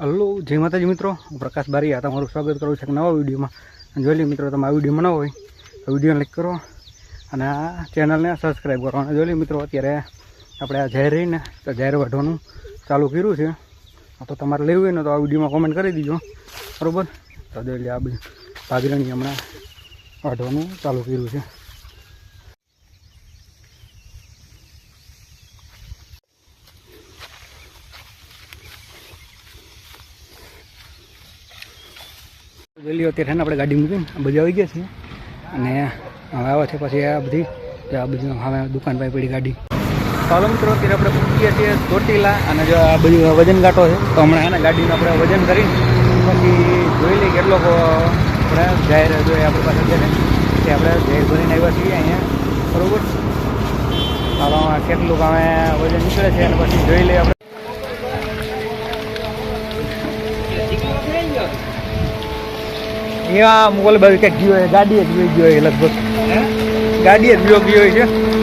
Hello, જય માતાજી મિત્રો. પ્રકાશ બારીયા તમારું સ્વાગત કરું છું નવા વિડીયોમાં. જોઈ લે મિત્રો, તમે આ વિડીયોમાં ન હોય તો વીડિયો લાઈક કરો અને આ ચેનલને સબસ્ક્રાઈબ કરો. અને જોઈ લે મિત્રો, અત્યારે આપણે આ જાહેર રહીને, તો જાહેર વાઢવાનું ચાલુ કર્યું છે. તો તમારે લેવું હોય ને તો આ વિડીયોમાં કોમેન્ટ કરી દીજો. બરાબર? તો જોઈ લે આ બધું ભાગરણી હમણાં વાઢવાનું ચાલુ કર્યું છે. વેલી અત્યારે ને આપણે ગાડી મૂકીને બધી આવી ગયા છે અને હવે આવે છે પછી આ બધી આ બધી હવે દુકાન પાસે પડી ગાડી. ચાલો મિત્રો, અત્યારે આપણે પૂછીએ છીએ ચોટીલા અને જો આ બધું વજન કાંટો છે. તો હમણાં એને ગાડીનું આપણે વજન કરીને પછી જોઈ લઈએ કેટલો આપણે જાહેર જોઈએ આપણી પાસે અત્યારે કે આપણે જાહેર ભરીને આવ્યા છીએ અહીંયા. બરોબર? આમાં કેટલું અમે વજન નીકળે છે અને પછી જોઈ લઈએ આપણે. અહીંયા મોગલ બાજુ ક્યાંક ગયો હોય ગાડી જ ગયો ગયો હોય લગભગ. ગાડી જ ગયો ગયો હોય છે.